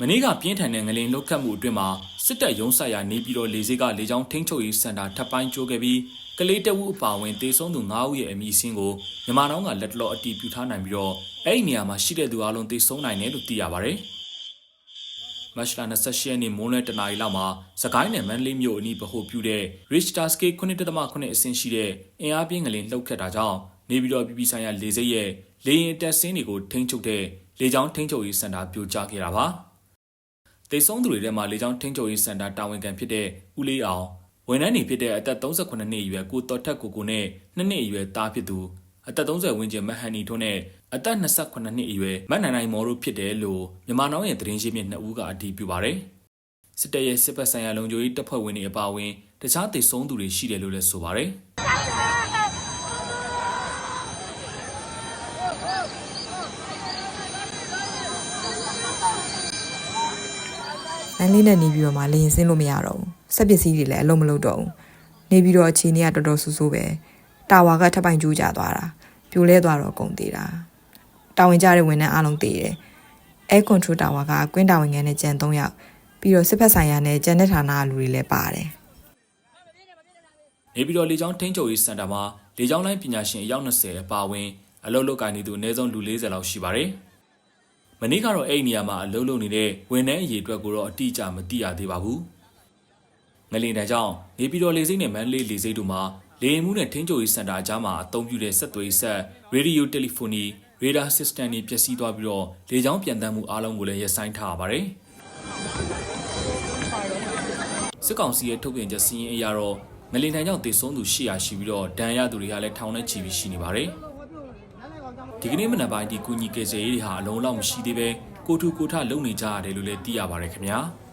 နေ့ကပြင်းထန်တဲ့ငလင်လှုပ်ခတ်မှုအတွင်းမှာစစ်တပ်ရုံးဆိုင်ရာနေပြည်တော်လေဆိပ်ကလေကြောင်းထိန်းချုပ်ရေးစင်တာထပ်ပိုင်းကျိုးခဲ့ပြီးကလေးတဝူအပါအဝင်တေဆုံးသူ9ဦးရဲ့အမည်စင်းကိုမြန်မာနောင်းကလက်တလောအတီးပြုထားနိုင်ပြီးတော့အဲ့ဒီနေရာမှာရှိတဲ့သူအလုံးတေဆုံးနိုင်တယ်လို့သိရပါတယ်။မတ်လ28ရက်နေ့မိုးလွဲတနာရီလောက်မှာစကိုင်းနယ်မန္တလေးမြို့အနီးဗဟိုပြုတဲ့ Richter Scale 9.8အဆင့်ရှိတဲ့အင်အားပြင်းငလင်လှုပ်ခတ်တာကြောင့်နေပြည်တော်ပြည်ပြည်ဆိုင်ရာလေဆိပ်ရဲ့လေရင်တက်ဆင်းတွေကိုထိန်းချုပ်တဲ့လေကြောင်းထိန်းချုပ်ရေးစင်တာပြိုကျခဲ့တာပါ။ တေဆုံးသူတွေထဲမှာလေကြောင်းထိန်းချုပ်ရေးစင်တာတာဝန်ခံဖြစ်တဲ့ဦးလေးအောင်ဝန်ထမ်းနေဖြစ်တဲ့အသက်38နှစ်အရွယ်ကိုတော်ထက်ကိုကိုနဲ့2နှစ်အရွယ်သားဖြစ်သူအသက်30ဝန်းကျင်မဟန်နီထွန်းနဲ့အသက်28နှစ်အရွယ်မတ်နိုင်နိုင်မော်တို့ဖြစ်တယ်လို့မြန်မာနောင်ရဲ့သတင်းရင်းမြစ်နှစ်ဦးကအတည်ပြုပါတယ်။စစ်တပ်ရဲ့စစ်ပတ်ဆိုင်ရာလုံခြုံရေးတပ်ဖွဲ့ဝင်တွေအပါအဝင်တခြားတေဆုံးသူတွေရှိတယ်လို့လည်းဆိုပါတယ်။ လမ်းလေးနဲ့နေပြီးတော့မှလေရင်ဆင်းလို့မရတော့ဘူးဆက်ပစ္စည်းတွေလည်းအလုံးမလုံးတော့ဘူးနေပြီးတော့အခြေအနေကတော်တော်ဆူဆူပဲတာဝါကထပ်ပိုင်ကျိုးကျသွားတာပြိုလဲသွားတော့ကုန်သေးတာတာဝန်ကျတဲ့ဝန်ထမ်းအားလုံးတည်တယ်အဲကွန်ထရိုတာဝါကကွင်းတာဝန်ခံနဲ့ကြံ3ယောက်ပြီးတော့စစ်ဖက်ဆိုင်ရာနဲ့ကြံတဲ့ဌာနကလူတွေလည်းပါတယ်နေပြည်တော်လေကြောင်းထိန်းချုပ်ရေးစင်တာမှာလေကြောင်းလိုင်းပညာရှင်အယောက်20အပါအဝင်အလုပ်လုပ်ကိုင်နေသူအနည်းဆုံးလူ40လောက်ရှိပါတယ်။မ နေ့ကတော့အဲ့ဒီနေရာမှာအလုပ်လုပ်နေတဲ့ဝန်ထမ်းအရေအတွက်ကိုတော့အတိအကျမသိရသေးပါဘူး။ငလင်တန်းကြောင့်နေပြည်တော်လေဆိပ်နဲ့မန္တလေးလေဆိပ်တို့မှာလေယာဉ်မှုနဲ့ထိန်းချုပ်ရေးစင်တာအကြားမှာအသုံးပြုတဲ့ဆက်သွယ်ရေးဆက်ရေဒီယိုတယ်လီဖုန်းီရေဒါစစ္စတမ်တွေပျက်စီးသွားပြီးတော့လေကြောင်းပြန်တမ်းမှုအားလုံးကိုလည်းရပ်ဆိုင်းထားရပါတယ်။စစ်ကောင်စီရဲ့ထုတ်ပြန်ချက်စီးရင်အရတော့ငလင်တန်းကြောင့်တေဆုံးသူ800ရှိပြီးတော့ဒဏ်ရာရသူတွေကလည်းထောင်နဲ့ချီပြီးရှိနေပါတယ်။ ဒီကနေ့မနက်ပိုင်းဒီကုညီကေစေးတွေဟာအလုံးလောက်မရှိသေးပဲကိုထူကိုထလုံနေကြရတယ်လို့လည်းသိရပါတယ်ခင်ဗျာ။